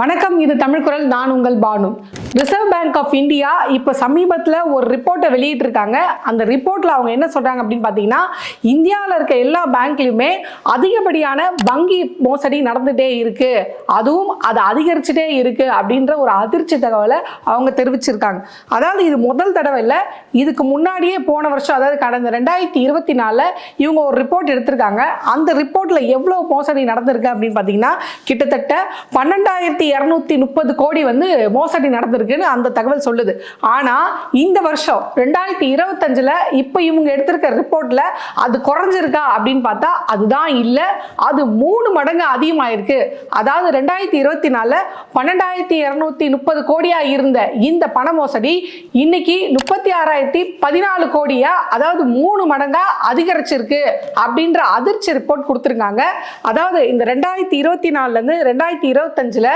வணக்கம் இது தமிழ் குரல். நான் உங்கள் Banu. Reserve Bank of India இப்போ சமீபத்தில் ஒரு ரிப்போர்ட்டை வெளியிட்டிருக்காங்க. அந்த ரிப்போர்ட்டில் அவங்க என்ன சொல்கிறாங்க அப்படின்னு பார்த்தீங்கன்னா இந்தியாவில் இருக்க எல்லா பேங்க்லையுமே அதிகப்படியான வங்கி மோசடி நடந்துகிட்டே இருக்குது அதுவும் அது அதிகரிச்சுட்டே இருக்குது அப்படின்ற ஒரு அதிர்ச்சி தகவலை அவங்க தெரிவிச்சிருக்காங்க. அதாவது இது முதல் தடவை இல்லை இதுக்கு முன்னாடியே போன வருஷம் அதாவது கடந்த ரெண்டாயிரத்தி இருபத்தி நாலில் இவங்க ஒரு ரிப்போர்ட் எடுத்திருக்காங்க. அந்த ரிப்போர்ட்டில் எவ்வளோ மோசடி நடந்திருக்கு அப்படின்னு பார்த்தீங்கன்னா கிட்டத்தட்ட பன்னெண்டாயிரத்தி இரநூத்தி முப்பது கோடி வந்து மோசடி நடந்திருக்குன்னு அந்த தகவல் சொல்லுது. ஆனால் இந்த வருஷம் ரெண்டாயிரத்தி இருபத்தஞ்சில் இப்போ இவங்க எடுத்திருக்க ரிப்போர்ட்டில் அது குறைஞ்சிருக்கா அப்படின்னு பார்த்தா அதுதான் இல்லை. அது மூணு மடங்கு அதிகமாயிருக்கு. அதாவது ரெண்டாயிரத்தி இருபத்தி நாலில் பன்னெண்டாயிரத்தி இரநூத்தி முப்பது கோடியாக இருந்த இந்த பண மோசடி இன்னைக்கு முப்பத்தி ஆறாயிரத்தி பதினாலு கோடியா அதாவது மூணு மடங்கா அதிகரிச்சிருக்கு அப்படின்ற அதிர்ச்சி ரிப்போர்ட் கொடுத்துருக்காங்க. அதாவது இந்த ரெண்டாயிரத்தி இருபத்தி நாலுலேருந்து ரெண்டாயிரத்தி இருபத்தஞ்சில்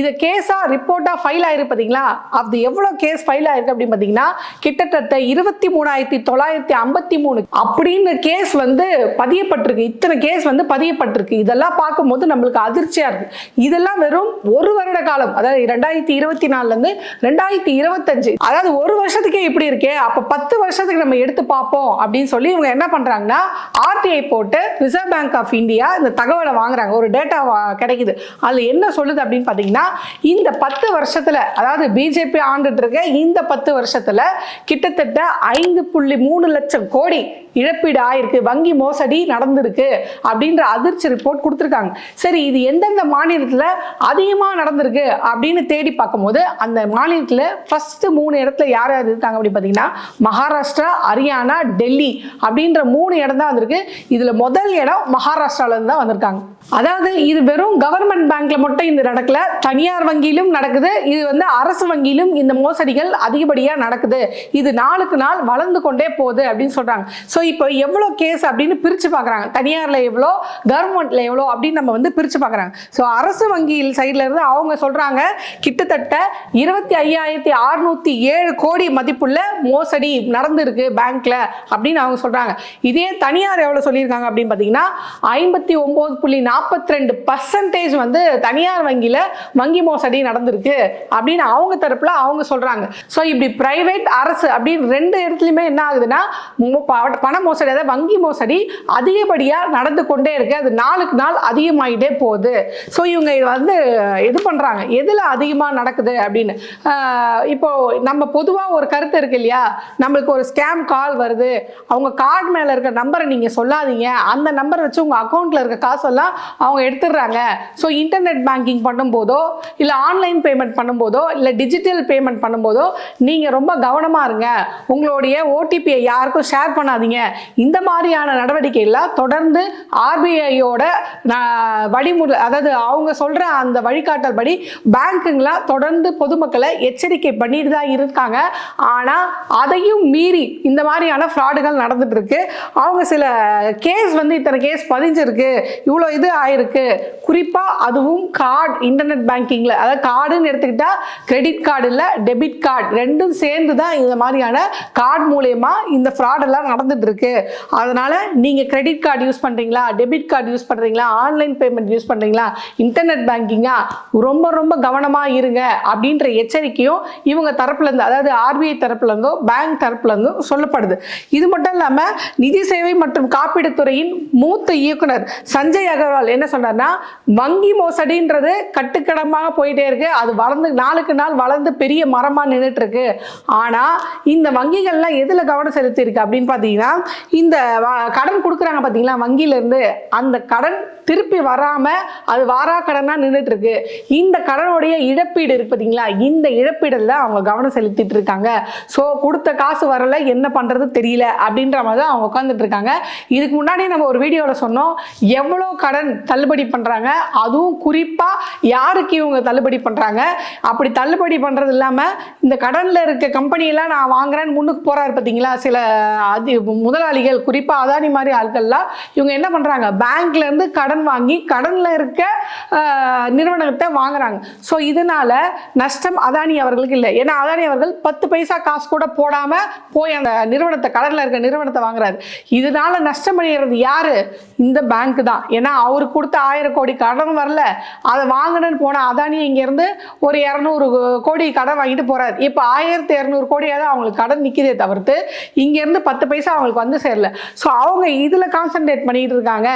இது கேஸாக ரிப்போர்ட்டாக ஃபைல் ஆயிருக்கு பார்த்தீங்களா அது எவ்வளோ கேஸ் ஃபைல் ஆயிருக்கு அப்படின்னு பார்த்தீங்கன்னா கிட்டத்தட்ட இருபத்தி மூணாயிரத்தி தொள்ளாயிரத்தி ஐம்பத்தி மூணு அப்படின்னு கேஸ் வந்து பதியப்பட்டிருக்கு. இத்தனை கேஸ் வந்து பதியப்பட்டிருக்கு. இதெல்லாம் பார்க்கும்போது நம்மளுக்கு அதிர்ச்சியாக இருக்குது இதெல்லாம் வெறும் ஒரு வருட காலம். அதாவது ரெண்டாயிரத்தி இருபத்தி நாலுலேருந்து ரெண்டாயிரத்தி இருபத்தஞ்சு. அதாவது ஒரு வருஷத்துக்கே இப்படி இருக்கே. அப்போ பத்து வருஷத்துக்கு நம்ம எடுத்து பார்ப்போம் அப்படின்னு சொல்லி இவங்க என்ன பண்ணுறாங்கன்னா ஆர்டிஐ போட்டு ரிசர்வ் பேங்க் ஆஃப் இந்தியா இந்த தகவலை வாங்குறாங்க. ஒரு டேட்டா கிடைக்குது. அதில் என்ன சொல்லுது அப்படின்னு பார்த்தீங்கன்னா இந்த பத்து வருஷத்தில் அதாவது பிஜேபி ஆண்டுட்டு இருக்க இந்த பத்து வருஷத்தில் கிட்டத்தட்ட ஐந்து புள்ளி மூணு லட்சம் கோடி இழப்பீடு ஆயிருக்கு வங்கி மோசடி நடந்திருக்கு அப்படின்ற அதிர்ச்சி ரிப்போர்ட் கொடுத்துருக்காங்க. சரி இது எந்தெந்த மாநிலத்தில் அதிகமாக நடந்திருக்கு அப்படின்னு தேடி பார்க்கும்போது அந்த மாநிலத்தில் ஃபர்ஸ்ட் மூணு இடத்துல யார் யார் இருக்காங்க அப்படின்னு பார்த்தீங்கன்னா மகாராஷ்டிரா ஹரியானா டெல்லி அப்படின்ற மூணு இடம் தான் வந்திருக்கு. இதில் முதல் இடம் மகாராஷ்டிரால இருந்து தான் வந்திருக்காங்க. அதாவது இது வெறும் கவர்மெண்ட் பேங்க்ல மட்டும் இந்த நடக்கல. தனியார் வங்கியிலும் நடக்குது. இது வந்து அரசு வங்கியிலும் இந்த மோசடிகள் அதிகப்படியாக நடக்குது. இது நாளுக்கு நாள் வளர்ந்து கொண்டே போகுது அப்படின்னு சொல்றாங்க. ஸோ இப்போ எவ்வளோ கேஸ் அப்படின்னு பிரிச்சு பார்க்குறாங்க. தனியாரில் எவ்வளோ கவர்மெண்ட்ல எவ்வளோ அப்படின்னு நம்ம வந்து பிரித்து பார்க்குறாங்க. ஸோ அரசு வங்கியில் சைடில் இருந்து அவங்க சொல்கிறாங்க கிட்டத்தட்ட இருபத்தி ஐயாயிரத்தி அறுநூத்தி ஏழு கோடி மதிப்புள்ள மோசடி நடந்திருக்கு பேங்க்ல அப்படின்னு அவங்க சொல்கிறாங்க இதே தனியார் எவ்வளோ சொல்லியிருக்காங்க அப்படின்னு பார்த்தீங்கன்னா ஐம்பத்தி ஒன்பது புள்ளி நாற்பத்தி ரெண்டு பர்சன்டேஜ் வந்து தனியார் வங்கியில் வங்கி மோசடி நடந்திருக்கு அப்படின்னு அவங்க தரப்பில் அவங்க சொல்கிறாங்க ஸோ இப்படி பிரைவேட் அரசு அப்படின்னு ரெண்டு இடத்துலையுமே என்ன ஆகுதுன்னா பண மோசடி அதாவது வங்கி மோசடி அதிகப்படியாக நடந்து கொண்டே இருக்கு. அது நாளுக்கு நாள் அதிகமாகிட்டே போகுது. ஸோ இவங்க வந்து இது பண்ணுறாங்க எதில் அதிகமாக நடக்குது அப்படின்னு? இப்போது இப்போ நம்ம பொதுவாக ஒரு கருத்து இருக்கு இல்லையா? நம்மளுக்கு ஒரு ஸ்கேம் கால் வருது. அவங்க கார்டு மேலே இருக்க நம்பரை நீங்கள் சொல்லாதீங்க. அந்த நம்பர் வச்சு உங்கள் அக்கௌண்ட்டில் இருக்க காசெல்லாம் அவங்க எடுத்துடுறாங்க. ஸோ இன்டர்நெட் பேங்கிங் பண்ணும்போதோ இல்லை ஆன்லைன் பேமெண்ட் பண்ணும்போதோ இல்லை டிஜிட்டல் பேமெண்ட் பண்ணும்போதோ நீங்கள் ரொம்ப கவனமாக இருங்க. உங்களுடைய ஓடிபியை யாருக்கும் ஷேர் பண்ணாதீங்க. இந்த மாதிரியான நடவடிக்கைகள்லாம் தொடர்ந்து ஆர்பிஐயோட வழிமுறை அதாவது அவங்க சொல்கிற அந்த வழிகாட்டல் படி பேங்க்குங்களாம் தொடர்ந்து பொதுமக்களை எச்சரிக்கை பண்ணிட்டு தான் இருக்காங்க. ஆனால் அதையும் மீறி இந்த மாதிரியான ஃப்ராடுகள் நடந்துட்டு இருக்கு. அவங்க சில கேஸ் வந்து இத்தனை கேஸ் பதிஞ்சிருக்கு. இவ்வளோ இது ஆயிருக்கு. குறிப்பாக அதுவும் கார்டு இன்டர்நெட் பேங்கிங்கில் அதாவது கார்டுன்னு எடுத்துக்கிட்டா கிரெடிட் கார்டு இல்லை டெபிட் கார்டு ரெண்டும் சேர்ந்து தான் இந்த மாதிரியான கார்டு மூலயமா இந்த ஃப்ராடெல்லாம் நடந்துட்டு இருக்கு அதனால நீங்கள் கிரெடிட் கார்டு யூஸ் பண்ணுறீங்களா டெபிட் கார்டு யூஸ் பண்ணுறீங்களா ஆன்லைன் பேமெண்ட் யூஸ் பண்ணுறீங்களா இன்டர்நெட் பேங்கிங்கா ரொம்ப ரொம்ப கவனமாக இருங்க அப்படின்ற எச்சரிக்கையும் இவங்க தரப்புலேருந்து அதாவது ஆர்பிஐ தரப்புலேருந்தோ பேங்க் தரப்புலேருந்தும் சொல்லப்படுது. இது மட்டும் இல்லாமல் நிதி சேவை மற்றும் காப்பீடு துறையின் மூத்த இயக்குனர் சஞ்சய் அகர்வால் என்ன சொன்னார்னா வங்கி மோசடின்றது கட்டுக்கடமாக போயிட்டே இருக்கு. அது வளர்ந்து நாளுக்கு நாள் வளர்ந்து பெரிய மரமாக நின்றுட்டு இருக்கு ஆனால் இந்த வங்கிகள்லாம் எதில் கவனம் செலுத்தியிருக்கு அப்படின்னு பார்த்தீங்கன்னா இந்த கடன் கொடுக்குறாங்க பார்த்தீங்களா வங்கியிலேருந்து. அந்த கடன் திருப்பி வராமல் அது வாரா கடனாக நின்றுட்டு இருக்கு இந்த கடனுடைய இழப்பீடு இருக்கு பார்த்தீங்களா இந்த இழப்பீடில் அவங்க கவனம் செலுத்திட்டு இருக்காங்க. ஸோ கொடுத்த காசு வரல என்ன பண்ணுறது தெரியல அப்படின்ற மாதிரி தான் அவங்க உட்காந்துட்டு இருக்காங்க. இதுக்கு முன்னாடி நம்ம ஒரு வீடியோவில் சொன்னோம் எவ்வளோ கடன் தள்ளுபடி பண்ணுறாங்க அதுவும் குறிப்பாக யாருக்கு இவங்க தள்ளுபடி பண்ணுறாங்க அப்படி தள்ளுபடி பண்ணுறது இல்லாமல் இந்த கடனில் இருக்க கம்பெனியெல்லாம் நான் வாங்குறேன்னு முன்னுக்கு போகிறாரு பார்த்தீங்களா சில அது முதலாளிகள் குறிப்பாக அதானி மாதிரி ஆட்கள்லாம் இவங்க என்ன பண்ணுறாங்க பேங்க்லேருந்து கடன் வாங்கி கடனில் இருக்க நிறுவனத்தை வாங்குறாங்க. ஸோ இதனால நஷ்டம் அதானி அவர்களுக்கு இல்லை. ஏன்னா அதானி அவர்கள் பத்து பைசா காசு கூட போடாமல் போய் அந்த நிறுவனத்தை கடனில் இருக்க நிறுவனத்தை வாங்குறாரு. இதனால் நஷ்டம் அடைகிறது யார்? இந்த பேங்க் தான். ஏன்னா அவர் அவருக்கு கொடுத்த ஆயிரம் கோடி கடன் வரல. அதை வாங்கணும்னு போனால் அதானி இங்கேருந்து ஒரு இரநூறு கோடி கடன் வாங்கிட்டு போகிறார் இப்போ ஆயிரத்தி இரநூறு கோடியாவது அவங்களுக்கு கடன் நிற்கிதே தவிர்த்து இங்கேருந்து பத்து பைசா அவங்களுக்கு வந்து சேரல. ஸோ அவங்க இதில் கான்சென்ட்ரேட் பண்ணிட்டு இருக்காங்க.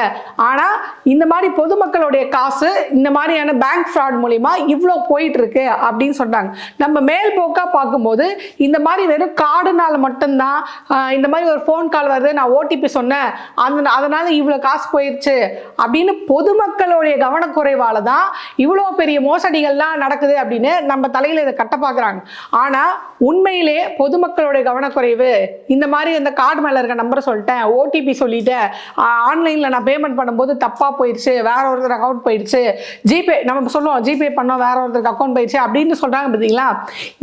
ஆனால் இந்த மாதிரி பொதுமக்களுடைய காசு இந்த மாதிரியான பேங்க் ஃப்ராட் மூலிமா இவ்வளோ போயிட்டுருக்கு அப்படின்னு சொன்னாங்க. நம்ம மேல் போக்காக பார்க்கும்போது இந்த மாதிரி வெறும் கார்டுனால் மட்டும்தான் இந்த மாதிரி ஒரு ஃபோன் கால் வருது நான் ஓடிபி சொன்னேன் அந்த அதனால் இவ்வளோ காசு போயிடுச்சு அப்படின்னு பொதுமக்களுடைய கவனக்குறைவால தான் இவ்வளோ பெரிய மோசடிகள்லாம் நடக்குது அப்படின்னு நம்ம தலையில் இதை கட்ட பார்க்குறாங்க. ஆனால் உண்மையிலே பொதுமக்களுடைய கவனக்குறைவு இந்த மாதிரி இந்த கார்டு மேலே இருக்க நம்பரை சொல்லிட்டேன் ஓடிபி சொல்லிட்டேன் ஆன்லைனில் நான் பேமெண்ட் பண்ணும்போது தப்பாக போயிடுச்சு வேற ஒருத்தர் அக்கௌண்ட் போயிடுச்சு ஜிபே நம்ம சொல்லுவோம் ஜிபே பண்ணோம் வேற ஒருத்தருக்கு அக்கௌண்ட் போயிடுச்சு அப்படின்னு சொல்கிறாங்க பார்த்தீங்களா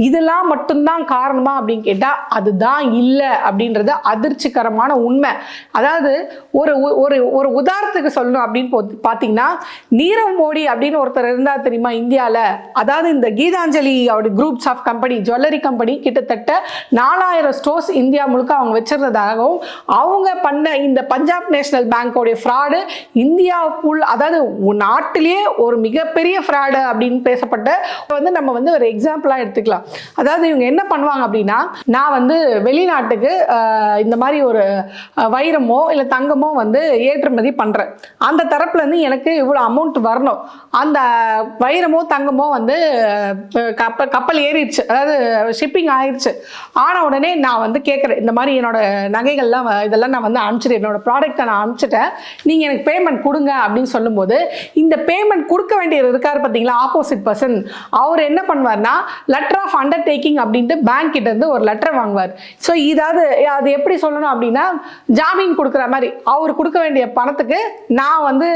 இதெல்லாம் மட்டும்தான் காரணமா அப்படின்னு கேட்டால் அதுதான் இல்லை அப்படின்றது அதிர்ச்சிகரமான உண்மை. அதாவது ஒரு ஒரு ஒரு உதாரணத்துக்கு சொல்லணும் அப்படின்னு பார்த்தீங்கன்னா நீரவ் மோடி அப்படின்னு ஒருத்தர் இருந்தா தெரியுமா இந்தியாவில் அதாவது இந்த கீதாஞ்சலி அவருடைய groups of company jewellery company கிட்டத்தட்ட நாலாயிரம் ஸ்டோர்ஸ் இந்தியா முழுக்க அவங்க வச்சிருந்ததாகவும் அவங்க பண்ண இந்த பஞ்சாப் நேஷனல் பேங்கோடைய ஃப்ராடு இந்தியா ஃபுல் அதாவது நாட்டிலேயே ஒரு மிகப்பெரிய ஃப்ராடு அப்படின்னு பேசப்பட்ட வந்து நம்ம வந்து ஒரு எக்ஸாம்பிளாக எடுத்துக்கலாம். அதாவது இவங்க என்ன பண்ணுவாங்க அப்படின்னா நான் வந்து வெளிநாட்டுக்கு இந்த மாதிரி ஒரு வைரமோ இல்லை தங்கமோ வந்து ஏற்றுமதி பண்ணுறேன் அந்த தரப்புலேருந்து எனக்கு இவ்வளோ அமௌண்ட் வரணும். அந்த வைரமோ தங்கமோ வந்து கப்பல் கப்பல் ஏறிடுச்சு. அதாவது ஷிப்பிங் ஆயிடுச்சு ஆன உடனே நான் வந்து கேட்குறேன் இந்த மாதிரி என்னோடய நகைகள்லாம் இதெல்லாம் நான் வந்து அனுப்பிச்சிட்டேன் என்னோடய ப்ராடக்ட்டை நான் அனுப்பிச்சிட்டேன். நீங்கள் எனக்கு பேமெண்ட் கொடுங்க அப்படின்னு சொல்லும்போது இந்த பேமெண்ட் கொடுக்க வேண்டியவர் இருக்கார் பார்த்தீங்களா ஆப்போசிட் பர்சன் அவர் என்ன பண்ணுவார்னா லெட்டர் ஆஃப் அண்டர்டேக்கிங் அப்படின்ட்டு பேங்க் கிட்ட இருந்து ஒரு லெட்டர் வாங்குவார். ஸோ இதாவது அது எப்படி சொல்லணும் அப்படின்னா ஜாமீன் கொடுக்குற மாதிரி. அவர் கொடுக்க வேண்டிய பணத்துக்கு நான் வந்து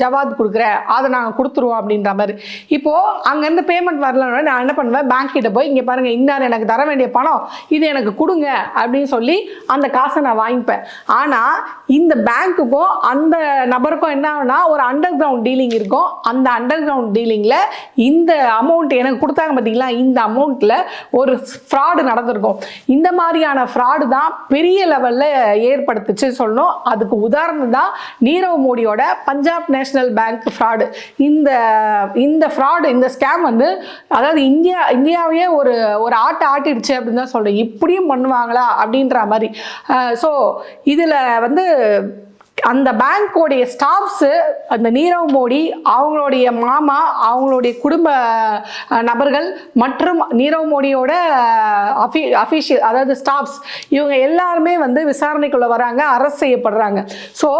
ஜவாத் கொடுக்குறேன் அதை நாங்கள் கொடுத்துருவோம் அப்படின்ற மாதிரி. இப்போது அங்கேருந்து பேமெண்ட் வரலன்னா நான் என்ன பண்ணுவேன்? பேங்க் கிட்ட போய் இங்கே பாருங்கள் இன்னார் எனக்கு தர வேண்டிய பணம் இது எனக்கு கொடுங்க அப்படின்னு சொல்லி அந்த காசை நான் வாங்கிப்பேன். ஆனால் இந்த பேங்க்குக்கும் அந்த நபருக்கும் என்ன ஆகுனா ஒரு அண்டர் கிரவுண்ட் டீலிங் இருக்கும். அந்த அண்டர் கிரவுண்ட் டீலிங்கில் இந்த அமௌண்ட் எனக்கு கொடுத்தாங்க பார்த்தீங்களா இந்த அமௌண்ட்டில் ஒரு ஃப்ராடு நடந்திருக்கும். இந்த மாதிரியான ஃப்ராடு தான் பெரிய லெவலில் ஏற்படுத்துச்சு சொல்லணும். அதுக்கு உதாரணம் தான் நீரவ் மோடியோட பஞ்சாப் நேஷனல் பேங்க் ஃப்ராடு. இந்த இந்த ஃப்ராடு இந்த ஸ்கேம் வந்து அதாவது இந்தியா இந்தியாவையே ஒரு ஒரு ஆட்டை ஆட்டிடுச்சு அப்படின்னு தான் சொல்கிறேன் இப்படியும் பண்ணுவாங்களா அப்படின்ற மாதிரி. ஸோ இதில் வந்து அந்த பேங்க்கோடைய ஸ்டாஃப்ஸு அந்த நீரவ் மோடி அவங்களுடைய மாமா அவங்களுடைய குடும்ப நபர்கள் மற்றும் நீரவ் மோடியோட அஃபி அஃபிஷியல் அதாவது ஸ்டாஃப்ஸ் இவங்க எல்லாருமே வந்து விசாரணைக்குள்ளே வராங்க அரெஸ்ட் செய்யப்படுறாங்க. ஸோ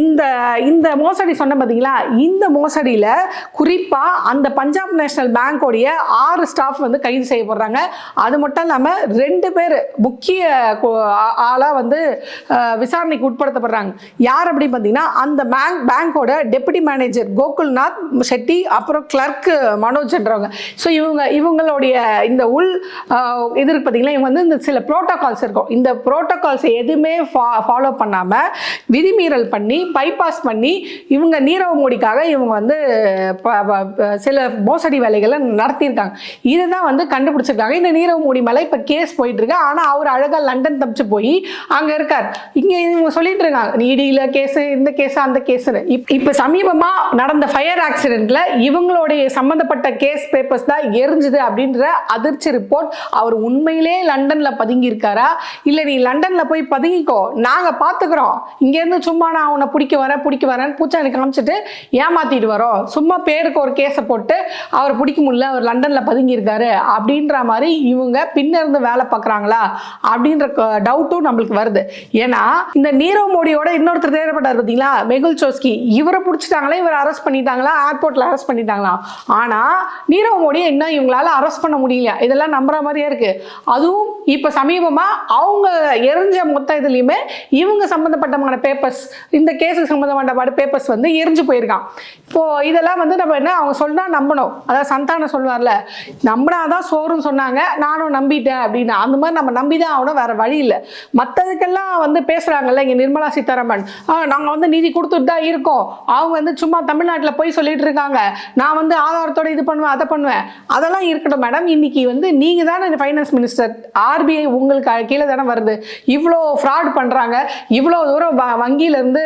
இந்த இந்த மோசடி சொன்ன பார்த்தீங்களா இந்த மோசடியில் குறிப்பாக அந்த பஞ்சாப் நேஷனல் பேங்க்கோடைய ஆறு ஸ்டாஃப் வந்து கைது செய்யப்படுறாங்க. அது மட்டும் இல்லாமல் ரெண்டு பேர் முக்கிய ஆளாக வந்து விசாரணைக்கு உட்படுத்தப்படுறாங்க. யார் அப்படி பார்த்தீங்கன்னா அந்த பேங்க் பேங்க்கோட டெபுட்டி மேனேஜர் கோகுல்நாத் ஷெட்டி அப்புறம் கிளர்க் மனோஜ்ன்றவங்க ஸோ இவங்க இவங்களுடைய இந்த உள் இது இருக்கு பார்த்தீங்களா இவங்க வந்து இந்த சில ப்ரோட்டோகால்ஸ் இருக்கும். இந்த ப்ரோட்டோகால்ஸை எதுவுமே ஃபாலோ பண்ணாமல் விதிமீறல் பண்ணி பைபாஸ் பண்ணி இவங்க நீரவ் மோடிக்காக இவங்க வந்து ப- சில மோசடி வேலைகளை நடத்தியிருக்காங்க. இதுதான் வந்து கண்டுபிடிச்சிருக்காங்க. இந்த நீரவ் மோடி மேலே இப்போ கேஸ் போயிட்டு இருக்கு. ஆனால் அவர் அழகாக லண்டன் தப்பிச்சு போய் அங்கே இருக்கார். இங்கே இவங்க சொல்லிட்டு இருக்காங்க நீடியில் கேஸு இந்த கேஸு அந்த கேஸுன்னு. இப் இப்போ சமீபமாக நடந்த ஃபயர் ஆக்சிடென்ட்ல இவங்களுடைய சம்மந்தப்பட்ட கேஸ் பேப்பர்ஸ் தான் எரிஞ்சுது அப்படின்ற அதிர்ச்சி ரிப்போர்ட் அவர் உண்மையிலே லண்டனில் பதுங்கியிருக்காரா? இல்லை நீ லண்டனில் போய் பதுங்கிக்கோ. நாங்கள் பார்த்துக்குறோம் இங்கேருந்து சும்மா நான் உன்னை பிடிக்க வரேன் பிடிக்க வரேன்னு பூச்சாண்டி காமிச்சிட்டு ஏமாத்திட்டு வரோம். சும்மா பேருக்கு ஒரு கேஸை போட்டு அவர் பிடிக்க முடியல அவர் லண்டனில் பதுங்கியிருக்காரு அப்படின்ற மாதிரி இவங்க பின்ன இருந்து வேலை பார்க்குறாங்களா அப்படின்ற டவுட்டும் நம்மளுக்கு வருது. ஏன்னா இந்த நீரவ் மோடியோட இன்னொருத்தர் தேடப்பட்டார் பார்த்தீங்களா? மெகுல் சோஸ்கி. இவரை பிடிச்சிட்டாங்களா? இவரை அரெஸ்ட் பண்ணிட்டாங்களா? ஏர்போர்ட்டில் அரெஸ்ட் பண்ணிட்டாங்களா? ஆனால் நீரவ் மோடியை இன்னும் இவங்களால அரெஸ்ட் பண்ண முடியல. இதெல்லாம் நம்புற மாதிரியே இருக்கு. அதுவும் இப்போ சமீபமாக அவங்க எரிஞ்ச மொத்த இதுலேயுமே இவங்க சம்மந்தப்பட்டமான பேப்பர்ஸ் இந்த கேஸுக்கு சம்மந்தப்பட்ட பேப்பர்ஸ் வந்து எரிஞ்சு போயிருக்கான். இப்போது இதெல்லாம் வந்து நம்ம என்ன அவங்க சொன்னால் நம்பணும். அதாவது சந்தானம் சொல்லுவார்ல நம்பினாதான் சோறுன்னு சொன்னாங்க நானும் நம்பிட்டேன் அப்படின்னு அந்த மாதிரி நம்ம நம்பி தான் ஆகணும் வேறு வழி இல்லை. மற்றதுக்கெல்லாம் வந்து பேசுகிறாங்கல்ல இங்கே நிர்மலா சீதாராமன். நாங்கள் வந்து நிதி கொடுத்துட்டு தான் இருக்கோம். அவங்க வந்து சும்மா தமிழ்நாட்டில் போய் சொல்லிட்டு இருக்காங்க. நான் வந்து ஆதாரத்தோட இது பண்ணுவேன் அதை பண்ணுவேன். அதெல்லாம் இருக்கட்டும் மேடம் இன்னைக்கு வந்து நீங்கள் தானே ஃபைனான்ஸ் மினிஸ்டர் ஆர்பிஐ உங்களுக்கு கீழே தானே வருது. இவ்வளோ ஃப்ராட் பண்ணுறாங்க இவ்வளோ தூரம் வ- வங்கியிலேருந்து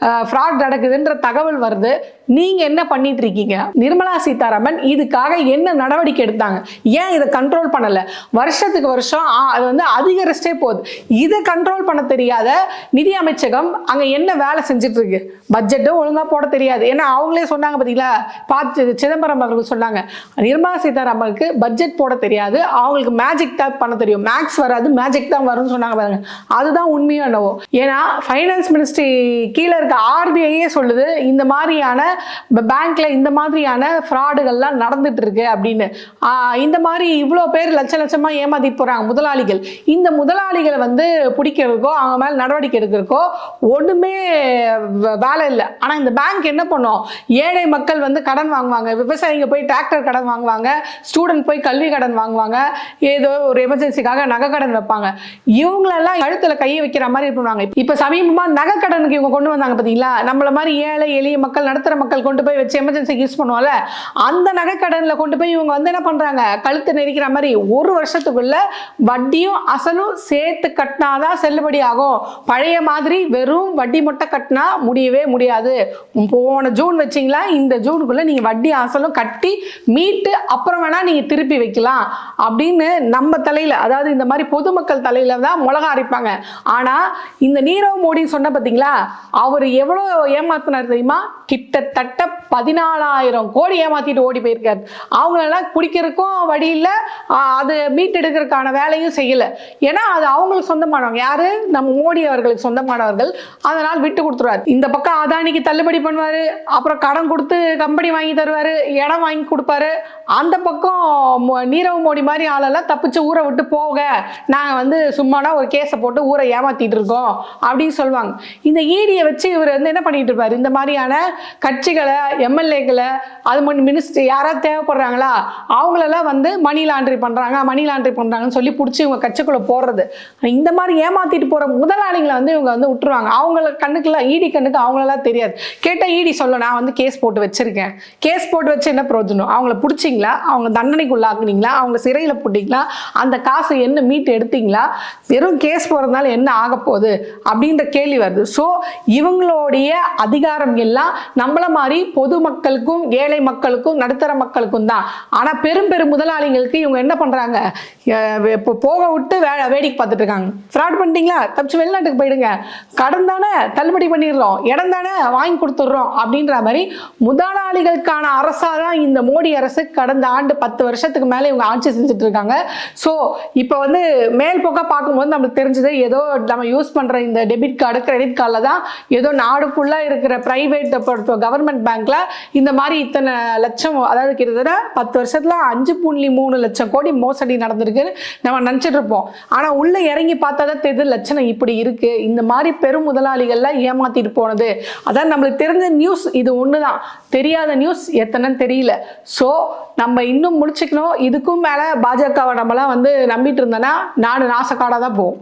ஃப்ராட் நடக்குதுன்ற தகவல் வருது. நீங்கள் என்ன பண்ணிட்டு இருக்கீங்க? நிர்மலா சீதாராமன் இதுக்காக என்ன நடவடிக்கை எடுத்தாங்க? ஏன் இதை கண்ட்ரோல் பண்ணலை? வருஷத்துக்கு வருஷம் அது வந்து அதிகரிச்சே போகுது. இதை கண்ட்ரோல் பண்ண தெரியாத நிதி அமைச்சகம் அங்கே என்ன வேலை செஞ்சுட்டு இருக்கு? பட்ஜெட்டும் ஒழுங்காக போட தெரியாது. ஏன்னா அவங்களே சொன்னாங்க பார்த்தீங்களா பார்த்து சிதம்பரம் அவர்கள் சொன்னாங்க நிர்மலா சீதாராமனுக்கு பட்ஜெட் போட தெரியாது. அவங்களுக்கு மேஜிக் டேப் பண்ண தெரியும். மேக்ஸ் வராது மேஜிக் தான் வரும்னு சொன்னாங்க பாருங்க. அதுதான் உண்மையும் என்னவோ. ஏன்னா ஃபைனான்ஸ் மினிஸ்ட்ரி கீழே இருக்க ஆர்பிஐயே சொல்லுது இந்த மாதிரியான பேங்க்ல இந்த மாதிரியான ஃப்ராடுகள்லாம் நடந்துட்டு இருக்கு அப்படின்னு. இந்த மாதிரி இவ்வளோ பேர் லட்ச லட்சமா ஏமாத்தி போறாங்க முதலாளிகள். இந்த முதலாளிகளை வந்து பிடிக்கிறதுக்கோ அவங்க மேல நடவடிக்கை எடுக்கிறதுக்கோ ஒண்ணுமே வேலை இல்லை. ஆனா இந்த பேங்க் என்ன பண்ணும்? ஏழை மக்கள் வந்து கடன் வாங்குவாங்க. விவசாயிங்க போய் டிராக்டர் கடன் வாங்குவாங்க. ஸ்டூடெண்ட் போய் கல்வி கடன் வாங்குவாங்க. ஏதோ ஒரு எமர்ஜென்சிக்காக நகை கடன் வைப்பாங்க. இவங்களெல்லாம் கழுத்துல கையை வைக்கிற மாதிரி பண்ணுவாங்க இப்போ சமீபமா நகை கடனுக்கு இவங்க கொண்டு வந்தாங்க பாத்தீங்களா? நம்மள மாதிரி ஏழை எளிய மக்கள் நடுத்தர மக்கள் கொண்டு போய் வச்சு எமர்ஜென்சிக்கு யூஸ் பண்ணுவோம்ல அந்த நகை கடன்ல கொண்டு போய் இவங்க வந்து என்ன பண்றாங்க? கழுத்தை நெரிக்கிற மாதிரி ஒரு வருஷத்துக்குள்ள வட்டியும் அசலும் சேர்த்து கட்டினாதான் செல்லுபடி ஆகும். பழைய மாதிரி வெறும் வட்டி மட்டும் கட்டினா முடியவே முடியாது. போன ஜூன் வச்சிங்களா? இந்த ஜூனுக்குள்ள நீங்க வட்டி அசலும் கட்டி மீட்டு அப்புறம் வேணா நீங்க திருப்பி வைக்கலாம். அப்படின்னு நம்ம தலையில அதாவது இந்த மாதிரி பொதுமக்கள் தலையில தான் மிளகா அரைப்பாங்க. ஆனா இந்த நீரவ் மோடி சொன்ன பாத்தீங்களா அவர் எவ்வளவு ஏமாத்தினார் தெரியுமா? கிட்டத்தட்ட பதினாலாயிரம் கோடி ஏமாத்திட்டு ஓடி போயிருக்காரு. அவங்களெல்லாம் குடிக்கிறதுக்கும் வழி இல்லை அது மீட்டெடுக்கிறதுக்கான வேலையும் செய்யல. ஏன்னா அது அவங்களுக்கு சொந்தமானவங்க. யாரு? நம்ம மோடி அவர்களுக்கு சொந்தமானவர்கள். அதனால் விட்டு கொடுத்துருவாரு. இந்த பக்கம் அதானிக்கு தள்ளுபடி பண்ணுவாரு அப்புறம் கடன் கொடுத்து கம்பெனி வாங்கி தருவாரு இடம் வாங்கி கொடுப்பாரு. அந்த பக்கம் நீரவ் மோடி மாதிரி ஆளெல்லாம் தப்பிச்சு ஊரை விட்டு போக. நாங்கள் வந்து சும்மானா ஒரு கேஸை போட்டு ஊரை ஏமாத்திட்டு இருக்கோம் அப்படின்னு சொல்லுவாங்க. இந்த ஈடியை வச்சு இவர் வந்து என்ன பண்ணிட்டு இருப்பாரு? இந்த மாதிரியான கட்சிகளை எம்எல்ஏக்களை அது மட்டும் மினிஸ்டர் யாராவது தேவைப்படுறாங்களா? அவங்களெல்லாம் வந்து மணி லாண்ட்ரி பண்றாங்க மணி லாண்ட்ரி பண்றாங்கன்னு சொல்லி பிடிச்சி இவங்க கட்சிக்குள்ள போடுறது. இந்த மாதிரி ஏமாத்திட்டு போற முதலாளிகளை வந்து இவங்க வந்து விட்டுருவாங்க. அவங்கள கண்ணுக்குலாம் ஈடி கண்ணுக்கு அவங்களெல்லாம் தெரியாது. கேட்டால் ஈடி சொல்ல நான் வந்து கேஸ் போட்டு வச்சிருக்கேன். கேஸ் போட்டு வச்சு என்ன பிரயோஜனம்? அவங்கள பிடிச்சிங்களா? அவங்க தண்டனைக்குள்ளாக்குனீங்களா? அவங்க சிறையில் போட்டிங்களா? அந்த காசை என்ன மீட்டு எடுத்தீங்களா? வெறும் கேஸ் போகிறதுனால என்ன ஆக போகுது? அப்படின்ற கேள்வி வருது. ஸோ இவங்களுடைய அதிகாரம் எல்லாம் நம்மள மாதிரி பொதுமக்களுக்கும் ஏழை மக்களுக்கும் நடுத்தர மக்களுக்கும் தான். ஆனால் பெரும் பெரும் முதலாளிகளுக்கு இவங்க என்ன பண்ணுறாங்க இப்போ போக விட்டு வே வேடிக்கை பார்த்துட்டு இருக்காங்க. ஃப்ராட் பண்ணிட்டீங்களா? தப்பிச்சு வெளிநாட்டுக்கு போயிடுங்க. கடன் தானே தள்ளுபடி பண்ணிடுறோம். இடம் தானே வாங்கி கொடுத்துட்றோம். அப்படின்ற மாதிரி முதலாளிகளுக்கான அரசாக தான் இந்த மோடி அரசு கடந்த ஆண்டு பத்து வருஷத்துக்கு மேலே இவங்க ஆட்சி செஞ்சுட்டு இருக்காங்க. ஸோ இப்போ வந்து மேல் போக்காக பார்க்கும்போது நம்மளுக்கு தெரிஞ்சது ஏதோ நம்ம யூஸ் பண்ணுற இந்த டெபிட் கார்டு கிரெடிட் கார்டில் தான் ஏதோ நாடு ஃபுல்லாக இருக்கிற ப்ரைவேட் கவர்மெண்ட் பேங்க்கில் இந்த மாதிரி இத்தனை லட்சம் அதாவது கிட்டத்தட்ட பத்து வருஷத்தில் அஞ்சு புள்ளி மூணு லட்சம் கோடி மோசடி நடந்திருக்குன்னு நம்ம நினச்சிட்டு இருப்போம் ஆனால் உள்ளே இறங்கி பார்த்தா தான் தெரியுது லட்சணம் இப்படி இருக்குது இந்த மாதிரி பெரும் முதலாளிகள்லாம் ஏமாற்றிட்டு போனது. அதான் நம்மளுக்கு தெரிஞ்ச நியூஸ் இது ஒன்று தான் தெரியாத நியூஸ் எத்தனைன்னு தெரியல. ஸோ நம்ம இன்னும் முடிச்சுக்கணும். இதுக்கும் மேலே பாஜகவை நம்மலாம் வந்து நம்பிட்டு இருந்தேன்னா நான் நாசக்காடாக தான் போகும்